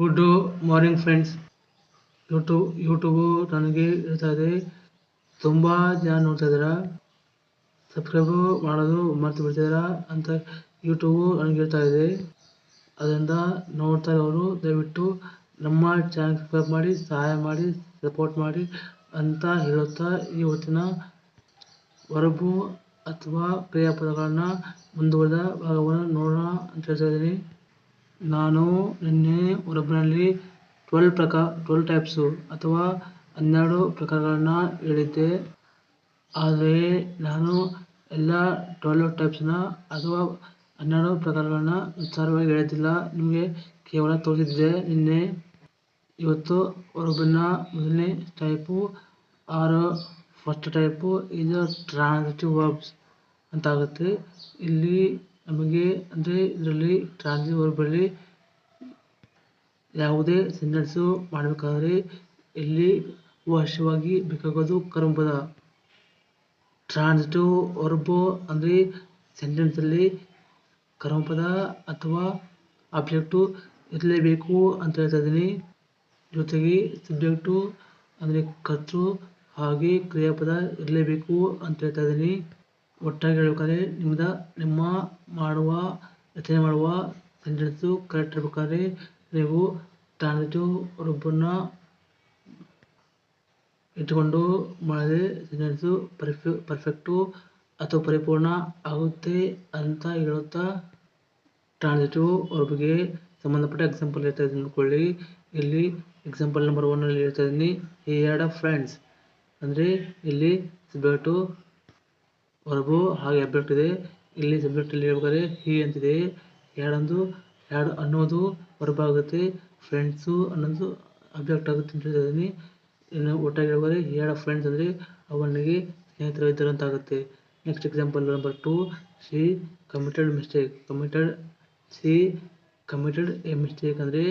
Good morning friends YouTube YouTube ನನಗೆ ಹೇಳ್ತಾ ಇದೆ, ತುಂಬ ಜನ ನೋಡ್ತಾ ಇದ್ದೀರಾ? ಸಬ್ಸ್ಕ್ರೈಬು ಮಾಡೋದು ಮರ್ತು ಬಿಡ್ತಿದ್ದೀರಾ ಅಂತ ಯೂಟ್ಯೂಬು ನನಗೆ ಹೇಳ್ತಾ ಇದೆ. ಅದರಿಂದ ನೋಡ್ತಾ ಇರೋರು ದಯವಿಟ್ಟು ನಮ್ಮ ಚಾನಲ್ ಸಬ್ಸ್ಕ್ರೈಬ್ ಮಾಡಿ, ಸಹಾಯ ಮಾಡಿ ಸಪೋರ್ಟ್ ಮಾಡಿ ಅಂತ ಹೇಳುತ್ತಾ ಇವತ್ತಿನ ಹೊರಬು ಅಥವಾ ಕ್ರಿಯಾಪದಗಳನ್ನು ಮುಂದುವರೆದ ಭಾಗವನ್ನು ನೋಡೋಣ ಅಂತ ಹೇಳ್ತಾ ಇದ್ದೀನಿ. ನಾನು ನಿನ್ನೆ ಒಬ್ಬರಲ್ಲಿ ಟ್ವೆಲ್ ಪ್ರಕಾರ ಟ್ವೆಲ್ ಟೈಪ್ಸು ಅಥವಾ ಹನ್ನೆರಡು ಪ್ರಕಾರಗಳನ್ನು ಹೇಳಿದ್ದೆ. ಆದರೆ ನಾನು ಎಲ್ಲ ಟ್ವೆಲ್ ಟೈಪ್ಸ್ನ ಅಥವಾ ಹನ್ನೆರಡು ಪ್ರಕಾರಗಳನ್ನ ವಿಸ್ತಾರವಾಗಿ ಹೇಳಿದ್ದಿಲ್ಲ. ನಿಮಗೆ ಕೇವಲ ತೋರಿಸಿದ್ದೆ ನಿನ್ನೆ. ಇವತ್ತು ಒಬ್ಬನ ಮೊದಲನೇ ಟೈಪು ಆರು ಫಸ್ಟ್ ಟೈಪು ಇದು ಟ್ರಾನ್ಸಿಟಿವ್ ವರ್ಬ್ಸ್ ಅಂತಾಗುತ್ತೆ. ಇಲ್ಲಿ ನಮಗೆ ಅಂದರೆ ಇದರಲ್ಲಿ ಟ್ರಾನ್ಸಿಟಿವ್ ವರ್ಬಲ್ಲಿ ಯಾವುದೇ ಸೆಂಟೆನ್ಸು ಮಾಡಬೇಕಾದ್ರೆ ಇಲ್ಲಿ ಅವಶ್ಯವಾಗಿ ಬೇಕಾಗೋದು ಕರ್ಮಪದ ಟ್ರಾನ್ಸಿಟಿವ್ ವರ್ಬು ಅಂದರೆ ಸೆಂಟೆನ್ಸಲ್ಲಿ ಕರ್ಮಪದ ಅಥವಾ ಆಬ್ಜೆಕ್ಟು ಇರಲೇಬೇಕು ಅಂತ ಹೇಳ್ತಾ ಇದ್ದೀನಿ. ಜೊತೆಗೆ ಸಬ್ಜೆಕ್ಟು ಅಂದರೆ ಕರ್ತೃ ಹಾಗೆ ಕ್ರಿಯಾಪದ ಇರಲೇಬೇಕು ಅಂತ ಹೇಳ್ತಾ ಇದ್ದೀನಿ. ಒಟ್ಟಾಗಿ ಹೇಳ್ಬೇಕಾದ್ರೆ ನಿಮ್ದು ನಿಮ್ಮ ಮಾಡುವ ರಚನೆ ಮಾಡುವ ಸೆಂಟೆನ್ಸು ಕರೆಕ್ಟ್ ಇರ್ಬೇಕಾದ್ರೆ ನೀವು ಟ್ರಾನ್ಸಿಟಿವ್ ವರ್ಬನ್ನು ಇಟ್ಟುಕೊಂಡು ಮಾಡಿದ್ರೆ ಸೆಂಟೆನ್ಸು ಪರ್ಫೆ ಪರ್ಫೆಕ್ಟು ಅಥವಾ ಪರಿಪೂರ್ಣ ಆಗುತ್ತೆ ಅಂತ ಹೇಳುತ್ತಾ ಟ್ರಾನ್ಸಿಟಿವ್ ವರ್ಬ್ಗೆ ಸಂಬಂಧಪಟ್ಟ ಎಕ್ಸಾಂಪಲ್ ಹೇಳ್ತಾ ಇದ್ದೀನಿ ಅಂದ್ಕೊಳ್ಳಿ ಇಲ್ಲಿ ಎಕ್ಸಾಂಪಲ್ ನಂಬರ್ ಒನ್ನಲ್ಲಿ ಹೇಳ್ತಾ ಇದ್ದೀನಿ. ಈ ಎರಡು ಫ್ರೆಂಡ್ಸ್ ಅಂದರೆ ಇಲ್ಲಿ ಸಬ್ಜೆಕ್ಟು ವರ್ಬು ಹಾಗೆ ಅಬ್ಜೆಕ್ಟ್ ಇದೆ. ಇಲ್ಲಿ ಸಬ್ಜೆಕ್ಟಲ್ಲಿ ಹೇಳ್ಬೇಕಾದ್ರೆ ಹಿ ಅಂತಿದೆ. ಎರಡೊಂದು ಎರಡು ಅನ್ನೋದು ವರ್ಬ್ ಆಗುತ್ತೆ ಫ್ರೆಂಡ್ಸು ಅನ್ನೋದು ಅಬ್ಜೆಕ್ಟ್ ಆಗುತ್ತೆ ಅಂತ ಇನ್ನು ಒಟ್ಟಾಗಿ ಹೇಳ್ಬೇಕಾದ್ರೆ ಎರಡು ಫ್ರೆಂಡ್ಸ್ ಅಂದರೆ ಅವನಿಗೆ ಸ್ನೇಹಿತರು ಇದ್ದರು ಅಂತ ಆಗುತ್ತೆ next example number two she committed mistake committed she committed a mistake ಅಂದರೆ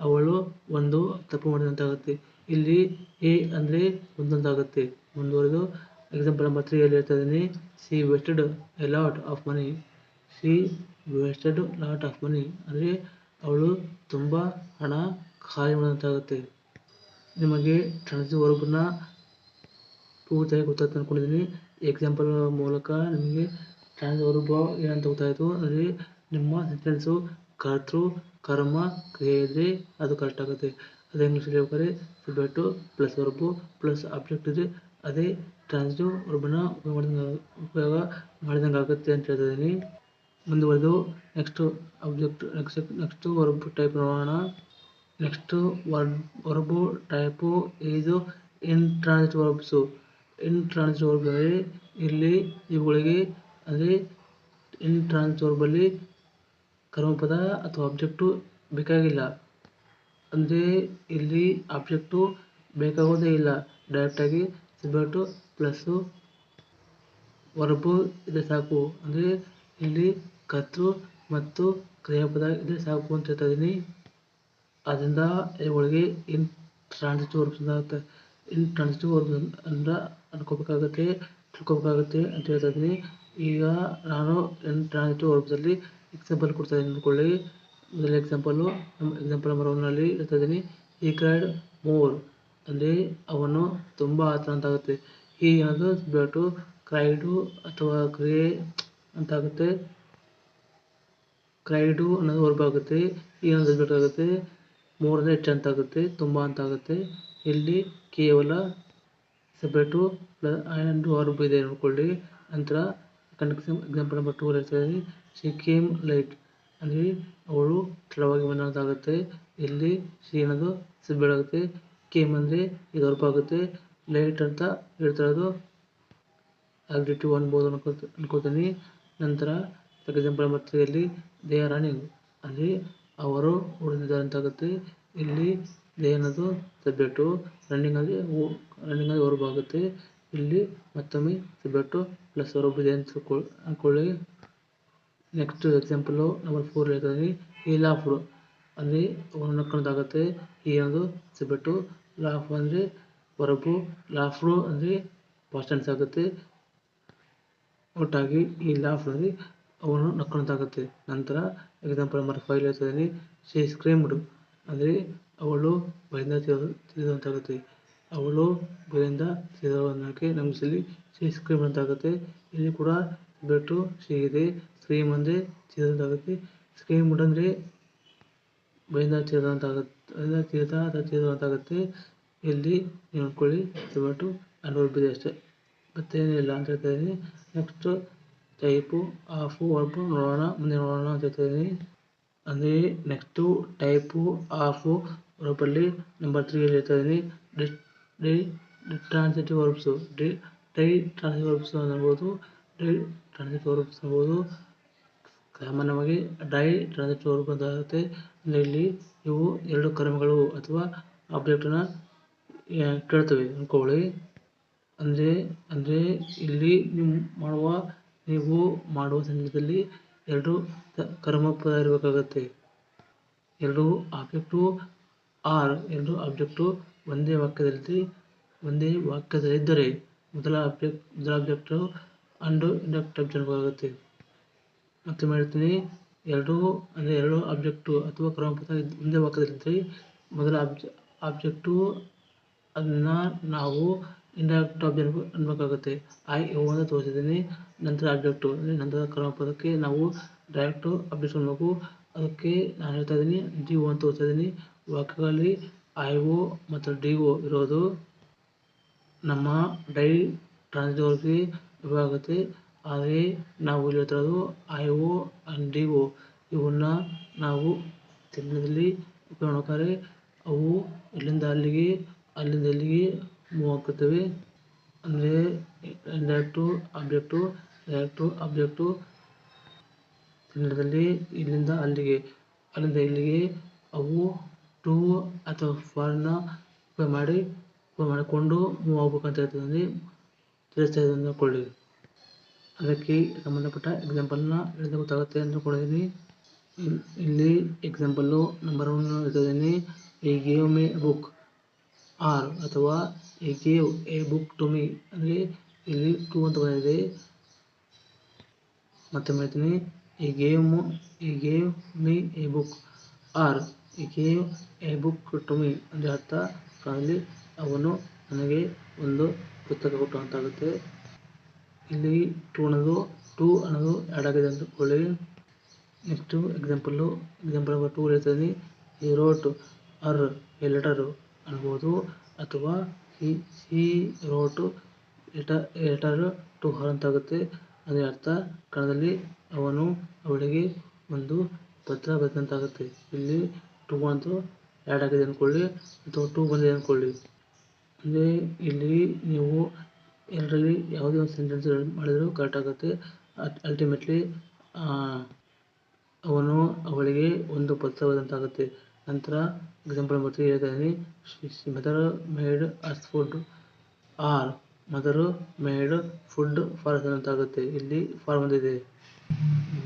ಅವಳು ಒಂದು ತಪ್ಪು ಮಾಡಿದಂತಾಗುತ್ತೆ. ಇಲ್ಲಿ ಎ ಅಂದರೆ ಒಂದೊಂದಾಗುತ್ತೆ. ಮುಂದುವರೆದು ಎಕ್ಸಾಂಪಲ್ ನಂಬರ್ ತ್ರೀಯಲ್ಲಿ ಹೇಳ್ತಾ ಇದ್ದೀನಿ. She wasted a lot of money she wasted lot of money ಅಂದರೆ ಅವಳು ತುಂಬ ಹಣ ಖಾಲಿ ಮಾಡಿದಂತಾಗುತ್ತೆ ನಿಮಗೆ ಟ್ರಾನ್ಸಿಟಿವ್ ವರ್ಬನ್ನ ಪೂರ್ತಿಯಾಗಿ ಗೊತ್ತಾಯ್ತು ಅಂದ್ಕೊಂಡಿದ್ದೀನಿ ಎಕ್ಸಾಂಪಲ್ ಮೂಲಕ ನಿಮಗೆ ಟ್ರಾನ್ಸ್ ವರ್ಬ್ ಏನಂತ ಗೊತ್ತಾಯಿತು. ಅಂದರೆ ನಿಮ್ಮ ಸೆಂಟೆನ್ಸು ಕರ್ತೃ ಕರ್ಮ ಕ್ರಿಯೆ ಇದ್ದರೆ ಅದು ಕರೆಕ್ಟ್ ಆಗುತ್ತೆ. ಅದೇ ಇಂಗ್ಲೀಷಲ್ಲಿ ಹೇಳ್ಬೇಕಾದ್ರೆ subject plus verb plus object ಇದೆ ಅದೇ ಟ್ರಾನ್ಸಿಟಿವ್ ವರ್ಬನ್ನ ಉಪಯೋಗ ಮಾಡಿದಂಗೆ ಆಗುತ್ತೆ ಅಂತ ಹೇಳ್ತಾ ಇದ್ದೀನಿ ಮುಂದುವರೆದು next object next, next verb type ನೋಡೋಣ ನೆಕ್ಸ್ಟು ವರ್ಬ್, ವರ್ಬು ಟೈಪು ಇದು in trans verbs. Intransitive verb ಇಲ್ಲಿ ಇವುಗಳಿಗೆ ಅಂದರೆ ಇನ್ ಟ್ರಾನ್ಸ್ ವರ್ಬಲ್ಲಿ ಕರ್ಮಪದ ಅಥವಾ ಆಬ್ಜೆಕ್ಟು ಬೇಕಾಗಿಲ್ಲ. ಅಂದರೆ ಇಲ್ಲಿ ಆಬ್ಜೆಕ್ಟು ಬೇಕಾಗೋದೇ ಇಲ್ಲ. ಡೈರೆಕ್ಟಾಗಿ ಸಬ್ಜೆಕ್ಟು ಪ್ಲಸ್ಸು ವರ್ಬು ಇದೆ ಸಾಕು. ಅಂದರೆ ಇಲ್ಲಿ ಕರ್ತೃ ಮತ್ತು ಕ್ರಿಯಾಪದ ಇದೆ ಸಾಕು ಅಂತ ಹೇಳ್ತಾ ಇದ್ದೀನಿ ಆದ್ದರಿಂದ ಒಳಗೆ ಇನ್ ಟ್ರಾನ್ಸಿಟಿವ್ ವರ್ಬ್ಸ್ ಅಂತ ಇನ್ ಟ್ರಾನ್ಸಿಟಿವ್ ವರ್ಬ್ಸ್ ಅಂದ್ರೆ ಅನ್ಕೋಬೇಕಾಗುತ್ತೆ, ತಿಳ್ಕೊಬೇಕಾಗುತ್ತೆ ಅಂತ ಹೇಳ್ತಾ ಇದ್ದೀನಿ ಈಗ ನಾನು ಇನ್ ಟ್ರಾನ್ಸಿಟಿವ್ ವರ್ಬ್ಸಲ್ಲಿ ಎಕ್ಸಾಂಪಲ್ ಕೊಡ್ತಾ ಇದ್ದೀನಿ ಅಂದ್ಕೊಳ್ಳಿ ಮೊದಲ ಎಕ್ಸಾಂಪಲು ಎಕ್ಸಾಂಪಲ್ ನಂಬರ್ ಒನ್ನಲ್ಲಿ ಹೇಳ್ತಾ ಇದ್ದೀನಿ ಈ ಕ್ರೈಡ್ ಮೋರ್. ಅಂದರೆ ಅವನು ತುಂಬ ಆತಂತಾಗುತ್ತೆ ಆಗುತ್ತೆ ಈ ಸಬ್ಜೆಕ್ಟು ಕ್ರೈಡು ಅಥವಾ ಕ್ರಿಯೆ ಅಂತ ಆಗುತ್ತೆ ಕ್ರೈಡು ಅನ್ನೋದು ವರ್ಬ್ ಆಗುತ್ತೆ ಈ ಅನ್ನೋದು ಸಬ್ಜೆಕ್ಟ್ ಆಗುತ್ತೆ. ಮೋರ್ ಅಂದರೆ ಹೆಚ್ಚು ಅಂತ ಆಗುತ್ತೆ ತುಂಬ ಅಂತ ಆಗುತ್ತೆ ಇಲ್ಲಿ ಕೇವಲ ಸಪ್ರೇಟು ಆ್ಯಂಡ್ ವರ್ಬ್ ಇದೆ ನೋಡ್ಕೊಳ್ಳಿ ನಂತರ ಸೆಕೆಂಡ್ ಎಕ್ಸಾಂಪಲ್ ನಂಬರ್ ಟೂ ಹೇಳ್ತಾ ಇದ್ದೀನಿ ಶಿ ಕೇಮ್ ಲೈಟ್. ಅಂದರೆ ಅವಳು ತಡವಾಗಿ ಬಂದಂತಾಗುತ್ತೆ. ಇಲ್ಲಿ ಶಿ ಅನ್ನೋದು ಸಬ್ಜೆಕ್ಟ್ ಆಗುತ್ತೆ ಕೇಮ್ ಅಂದರೆ ಇದು ವರ್ಬ್ ಆಗುತ್ತೆ. ಲೈಟ್ ಅಂತ ಹೇಳ್ತಾ ಇರೋದು. ಆಬ್ಜೆಕ್ಟಿವ್ ಅನ್ಬೋದು ಅನ್ಕೋತ ಅನ್ಕೋತೀನಿ ನಂತರ ಫಾರ್ ಎಕ್ಸಾಂಪಲ್ ಮತ್ತೆ ಇಲ್ಲಿ ದೇ ಆರ್ ರನ್ನಿಂಗ್ ಅಲ್ಲಿ ಅವರು ಓಡುತ್ತಿದ್ದಾರೆ ಅಂತಾಗುತ್ತೆ. ಇಲ್ಲಿ ದೇ ಅನ್ನೋದು ಸಬ್ಜೆಕ್ಟು ರನ್ನಿಂಗ್ ಅಲ್ಲಿ ರನ್ನಿಂಗ್ ಅಲ್ಲಿ ಆಗುತ್ತೆ ಇಲ್ಲಿ ಮತ್ತೊಮ್ಮೆ ಸಬ್ಜೆಕ್ಟು ಪ್ಲಸ್ ವರ್ಬ್ ಇದೆ ಅಂತ ಅಂದ್ಕೊಳ್ಳಿ ನೆಕ್ಸ್ಟ್ ಎಕ್ಸಾಂಪಲು ನಂಬರ್ ಫೋರ್ ಹೇಳ್ತೀನಿ ಈ ಲಾಫ್ಡು ಅಲ್ಲಿ ಅವನು ನಕ್ಕೊಂಡಾಗುತ್ತೆ ಈ ಅನ್ನೋದು ಸಬ್ಜೆಕ್ಟು ಲಾಫ್ ಅಂದರೆ ಹೊರಬು ಲಾಫ್ರು ಅಂದರೆ ಪಾಸ್ಟ್ ಟೆನ್ಸ್ ಆಗುತ್ತೆ. ಒಟ್ಟಾಗಿ ಈ ಲಾಫ್ನಲ್ಲಿ ಅವನು ನಕ್ಕೊಳ್ತಾಗುತ್ತೆ ನಂತರ ಎಕ್ಸಾಂಪಲ್ ನಂಬರ್ ಫೈವ್ ಹೇಳ್ತಾ ಇದ್ದೀನಿ ಶಿ ಸ್ಕ್ರೀಮ್ಡ್ ಅಂದರೆ ಅವಳು ಭಯದಿಂದ ತಿಳಿದಂತಾಗುತ್ತೆ ಅವಳು ಭಯದಿಂದ ನಮ್ಮ ಸಲ್ಲಿ ಸಿ ಸ್ಕ್ರೀಮ್ ಅಂತಾಗುತ್ತೆ. ಇಲ್ಲಿ ಕೂಡ ಬಿಟ್ಟು ಸಿ ಇದೆ ಸ್ಕ್ರೀಮ್ ಅಂದರೆ ತಿಳಿದಂತಾಗುತ್ತೆ ಸ್ಕ್ರೀಮ್ ಅಂದರೆ ಭಯದಿಂದ ತಿಳಿದಂತಾಗುತ್ತೆ ಭಯದಿಂದ ತಿಳಿದ ತೀರ್ಥ ಅಂತಾಗುತ್ತೆ ಇಲ್ಲಿ ನೋಡ್ಕೊಳ್ಳಿ ದಯವಿಟ್ಟು ಅನುಭವಿಸಿದೆ ಅಷ್ಟೇ. ಮತ್ತೇನಿಲ್ಲ ಅಂತ ಹೇಳ್ತಾ ಇದ್ದೀನಿ. ನೆಕ್ಸ್ಟ್ ಟೈಪು ಆಫು ವರ್ಬು ನೋಡೋಣ, ಮುಂದೆ ನೋಡೋಣ ಅಂತ ಹೇಳ್ತಾ ಇದ್ದೀನಿ. ಅಂದರೆ ನೆಕ್ಸ್ಟು ಟೈಪು ಆಫು ವರ್ಬಲ್ಲಿ ನಂಬರ್ ತ್ರೀಯಲ್ಲಿ ಹೇಳ್ತಾ ಇದ್ದೀನಿ. Di ditransitive verbs di ditransitive verbs ಅನ್ಬೋದು ಡೈ ಟ್ರಾನ್ಸಿಟಿವ್ ವರ್ಬ್ಸ್ ಅನ್ಬೋದು ಸಾಮಾನ್ಯವಾಗಿ ಡೈ ಟ್ರಾನ್ಸಿಟಿವ್ ಅಂದರೆ ಇಲ್ಲಿ ಇವು ಎರಡು ಕರ್ಮಗಳು ಅಥವಾ ಆಬ್ಜೆಕ್ಟ್ನ ಕೇಳ್ತವೆ. ಅಂದ್ಕೊಳ್ಳಿ ಅಂದರೆ ಅಂದರೆ ಇಲ್ಲಿ ನೀವು ಮಾಡುವ ನೀವು ಮಾಡುವ ಸಂದರ್ಭದಲ್ಲಿ ಎರಡು ಕರ್ಮಪದ ಇರಬೇಕಾಗತ್ತೆ ಎರಡು ಆಬ್ಜೆಕ್ಟು ಆರ್ ಎರಡು ಆಬ್ಜೆಕ್ಟು ಒಂದೇ ವಾಕ್ಯದಲ್ಲಿ, ಒಂದೇ ವಾಕ್ಯದಲ್ಲಿದ್ದರೆ ಮೊದಲ ಆಬ್ಜೆಕ್ಟ್ ಮೊದಲ ಆಬ್ಜೆಕ್ಟು ಅಂಡು ಇಂಡಕ್ಟ್ ಆಬ್ಜೆಕ್ಟ್ ಆಗುತ್ತೆ ಮತ್ತೆ ಹೇಳ್ತೀನಿ ಎರಡು ಅಂದರೆ ಎರಡು ಆಬ್ಜೆಕ್ಟು ಅಥವಾ ಕ್ರಮಪದ ಒಂದೇ ವಾಕ್ಯದಲ್ಲಿದ್ದರೆ ಮೊದಲ ಆಬ್ಜೆ ಆಬ್ಜೆಕ್ಟು ಅದನ್ನು ನಾವು ಇಂಡೈರೆಕ್ಟ್ ಆಬ್ಜೆಕ್ಟ್ ಅನ್ಬೇಕಾಗುತ್ತೆ. ಐ ಓ ಅಂತ ತೋರಿಸಿದ್ದೀನಿ. ನಂತರ ಆಬ್ಜೆಕ್ಟು ಅಂದರೆ ನಂತರ ಕ್ರಮಪದಕ್ಕೆ ನಾವು ಡೈರೆಕ್ಟು ಆಬ್ಜೆಕ್ಟ್ ಅನ್ಬೇಕು. ಅದಕ್ಕೆ ನಾನು ಹೇಳ್ತಾ ಇದ್ದೀನಿ ಡಿ ಓ ಅಂತ ತೋರಿಸ್ತಾ ಇದ್ದೀನಿ ವಾಕ್ಯಗಳಲ್ಲಿ ಐ ಓ ಮತ್ತು ಡಿ ಓ ಇರೋದು ನಮ್ಮ ಡೈ ಟ್ರಾನ್ಸ್ಲೇಟರ್ಗೆ ಉಪಯೋಗ ಆದರೆ ನಾವು ಇಲ್ಲಿ I O and D O ಇವನ್ನ ನಾವು ಕನ್ನಡದಲ್ಲಿ ಮಾಡ್ಬೇಕಾದ್ರೆ ಅವು ಇಲ್ಲಿಂದ ಅಲ್ಲಿಗೆ, ಅಲ್ಲಿಂದ ಇಲ್ಲಿಗೆ ಮೂವ್ ಆಗುತ್ತವೆ. ಅಂದರೆ ಡೈರೆಕ್ಟು ಆಬ್ಜೆಕ್ಟು ಡೈರೆಕ್ಟು ಆಬ್ಜೆಕ್ಟು ಕನ್ನಡದಲ್ಲಿ ಇಲ್ಲಿಂದ ಅಲ್ಲಿಗೆ, ಅಲ್ಲಿಂದ ಇಲ್ಲಿಗೆ ಅವು ಟು ಅಥವಾ ಫಾರ್ನ ಉಪಯೋಗ ಮಾಡಿ, ಉಪಯೋಗ ಮಾಡಿಕೊಂಡು ಮೂವ್ ಆಗ್ಬೇಕಂತ ಹೇಳ್ತದೆ ತಿಳಿಸ್ತಾ ಇದ್ದೀನಿ ಅಂದ್ಕೊಳ್ಳಿ ಅದಕ್ಕೆ ಸಂಬಂಧಪಟ್ಟ ಎಕ್ಸಾಂಪಲ್ನ ಹೇಳಿದ್ರೆ ಗೊತ್ತಾಗುತ್ತೆ ಅಂದ್ಕೊಂಡಿದ್ದೀನಿ ಇಲ್ಲಿ ಎಕ್ಸಾಂಪಲ್ಲು ನಂಬರ್ ಒನ್ ಇದ್ದೀನಿ he gave me book or ಅಥವಾ he gave a book to me ಅಂದರೆ ಇಲ್ಲಿ ಟು ಅಂತ ಬಂದಿದೆ. ಮತ್ತೆ ಹೇಳ್ತೀನಿ he gave he gave me a book or he gave a book to me ಅಂದರೆ ಅರ್ಥ ಅಲ್ಲಿ ಅವನು ನನಗೆ ಒಂದು ಪುಸ್ತಕ ಕೊಟ್ಟು ಅಂತಾಗುತ್ತೆ ಇಲ್ಲಿ ಟೂ ಅನ್ನೋದು ಟೂ ಅನ್ನೋದು ಆ್ಯಡ್ ಆಗಿದೆ ಅಂದ್ಕೊಳ್ಳಿ next example example number two ಹೇಳ್ತೀನಿ he wrote her a letter ಅನ್ಬೋದು, ಅಥವಾ he he wrote letter letter to her ಅಂತಾಗುತ್ತೆ ಅದೇ ಅರ್ಥ ಕನ್ನಡದಲ್ಲಿ ಅವನು ಅವಳಿಗೆ ಒಂದು ಪತ್ರ ಬರೆದಂತಾಗುತ್ತೆ ಇಲ್ಲಿ ಟೂ ಅಂತ ಆ್ಯಡ್ ಆಗಿದೆ ಅಂದ್ಕೊಳ್ಳಿ ಅಥವಾ ಟೂ ಬಂದಿದೆ ಅಂದ್ಕೊಳ್ಳಿ ಅಂದರೆ ಇಲ್ಲಿ ನೀವು ಎರಡರಲ್ಲಿ ಯಾವುದೇ ಒಂದು ಸೆಂಟೆನ್ಸ್ ಮಾಡಿದರೂ ಕರೆಕ್ಟ್ ಆಗುತ್ತೆ. ಅಲ್ಟಿಮೇಟ್ಲಿ ಅವನು ಅವಳಿಗೆ ಒಂದು ಪತ್ರ ಬರೆದಂತಾಗುತ್ತೆ ನಂತರ ಎಕ್ಸಾಂಪಲ್ ತ್ರೀ ಹೇಳ್ತಾ ಇದ್ದೀನಿ. Mother made us food or mother made food for ಅಂತಾಗುತ್ತೆ. ಇಲ್ಲಿ ಫಾರ್ ಬಂದಿದೆ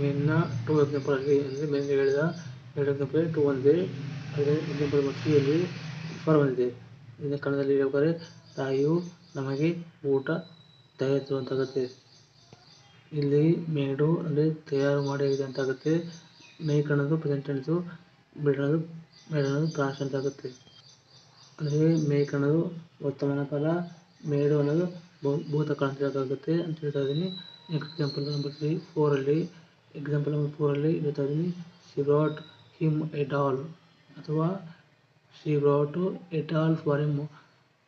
ಮೇನ್ನ ಟೂ ಎಕ್ಸಾಂಪಲ್ ಅಲ್ಲಿ ಅಂದರೆ ಮೇನ್ ಹೇಳಿದ ಎರಡು ಎಕ್ಸಾಂಪಲ್ ಟೂ ಒಂದಿದೆ. ಅದೇ ಎಕ್ಸಾಂಪಲ್ ನಂಬರ್ ಇಲ್ಲಿ ಫಾರ್ ಬಂದಿದೆ ಇದನ್ನ ಕನ್ನಡದಲ್ಲಿ ಹೇಳ್ಬೇಕಾದ್ರೆ ತಾಯಿಯು ನಮಗೆ ಊಟ ತಯಾರಿಸು ಅಂತಾಗುತ್ತೆ ಇಲ್ಲಿ ಮೇಡು ಅಂದರೆ ತಯಾರು ಆಗಿದೆ ಅಂತಾಗುತ್ತೆ ಮೇ ಅನ್ನೋದು ಪ್ರೆಸೆಂಟ್ ಟೆನ್ಸು ಬಿಡ್ ಅನ್ನೋದು ಮೇಡ್ ಪಾಸ್ಟ್ ಅಂತಾಗುತ್ತೆ. ಅಂದರೆ ಮೇಕ್ ಅನ್ನೋದು ವರ್ತಮಾನ ಕಾಲ, ಮೇಡು ಅನ್ನೋದು ಭೂತಕಾಲ ಅಂತ ಅಂತ ಹೇಳ್ತಾ ಇದ್ದೀನಿ. ಎಕ್ಸಾಂಪಲ್ ನಂಬರ್ ತ್ರೀ ಫೋರಲ್ಲಿ ಎಕ್ಸಾಂಪಲ್ ನಂಬರ್ ಫೋರಲ್ಲಿ ಹೇಳ್ತಾ ಇದ್ದೀನಿ. She brought him a doll or she brought a for him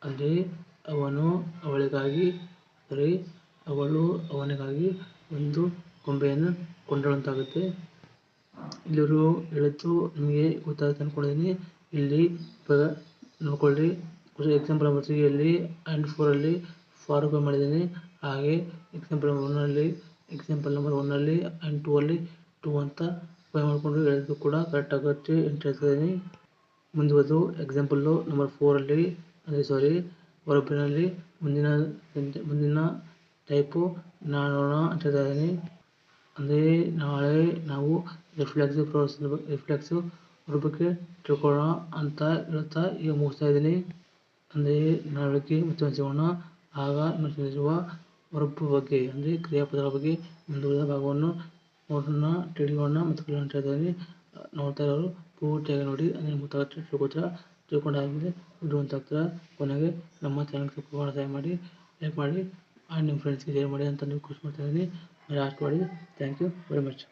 ಅಂದರೆ ಅವನು ಅವಳಿಗಾಗಿ ಸರಿ, ಅವಳು ಅವನಿಗಾಗಿ ಒಂದು ಗೊಂಬೆಯನ್ನು ಕೊಂಡಳಂತಾಗುತ್ತೆ ಇಲ್ಲಿರು ಹೇಳಿದ್ದು ನಿಮಗೆ ಗೊತ್ತಾಗುತ್ತೆ ಅಂದ್ಕೊಂಡಿದ್ದೀನಿ ಇಲ್ಲಿ ಪದ ನೋಡ್ಕೊಳ್ಳಿ ಎಕ್ಸಾಂಪಲ್ ನಂಬರ್ ತ್ರೀಯಲ್ಲಿ ಆ್ಯಂಡ್ ಫೋರಲ್ಲಿ ಫಾರ್ ಉಪಯೋಗ ಮಾಡಿದ್ದೀನಿ. ಹಾಗೆ ಎಕ್ಸಾಂಪಲ್ ನಂಬರ್ ಒನ್ನಲ್ಲಿ ಎಕ್ಸಾಂಪಲ್ ನಂಬರ್ ಒನ್ನಲ್ಲಿ ಆ್ಯಂಡ್ ಟೂ ಅಲ್ಲಿ ಟೂ ಅಂತ ಉಪಯೋಗ ಮಾಡಿಕೊಂಡು ಹೇಳಿದ್ದು ಕೂಡ ಕರೆಕ್ಟ್ ಆಗುತ್ತೆ ಅಂತ ಹೇಳ್ತಿದ್ದೀನಿ. ಮುಂದುವರೆದು ಎಕ್ಸಾಂಪಲ್ಲು ನಂಬರ್ ಫೋರಲ್ಲಿ ಅಂದರೆ ಸಾರಿ ವರ್ಬಿನಲ್ಲಿ ಮುಂದಿನ ಮುಂದಿನ ಟೈಪು ನೋಡೋಣ ಅಂತ ಇದ್ದೀನಿ ಅಂದರೆ ನಾಳೆ ನಾವು ರಿಫ್ಲೆಕ್ಸಿವ್ ಪ್ರೋಸ್ ರಿಫ್ಲೆಕ್ಸಿವ್ ಅವ್ರ ಬಗ್ಗೆ ತಿಳ್ಕೊಳ್ಳೋಣ ಅಂತ ಹೇಳ್ತಾ ಈಗ ಮುಗಿಸ್ತಾ ಇದ್ದೀನಿ. ಅಂದರೆ ನಾಳೆಗೆ ಮತ್ತೆ ಸಿಗೋಣ ಆಗ ಸಿಗುವ ವರ್ಬ್ ಬಗ್ಗೆ, ಅಂದರೆ ಕ್ರಿಯಾಪದಗಳ ಬಗ್ಗೆ ಮುಂದುವರಿದ ಭಾಗವನ್ನು ನೋಡೋಣ, ತಿಳಿಯೋಣ ಮತ್ತು ಅಂತ ಇದ್ದೀನಿ ನೋಡ್ತಾ ಇರೋರು ಪೂರ್ತಿಯಾಗಿ ನೋಡಿ, ಅಂದರೆ ಗೊತ್ತಾಗುತ್ತೆ ತಿಳ್ಕೊತೀರ ತಿಳ್ಕೊಂಡಾದ್ಮೇಲೆ ವಿಡಿಯೋ ಅಂತ ಆಗ್ತೀರ ಕೊನೆಗೆ ನಮ್ಮ ಚಾನಲ್ಗೆ ಸಬ್ಸ್ಕ್ರೈಬ್ ಮಾಡಿ ಮಾಡಿ ಲೈಕ್ ಮಾಡಿ ಆ್ಯಂಡ್ ನಿಮ್ಮ ಫ್ರೆಂಡ್ಸ್ಗೆ ಶೇರ್ ಮಾಡಿ ಅಂತ ನೀವು ಖುಷಿ ಮಾಡ್ತಾ ಇದ್ದೀನಿ ಲಾಸ್ಟ್ ಮಾಡಿ. Thank you very much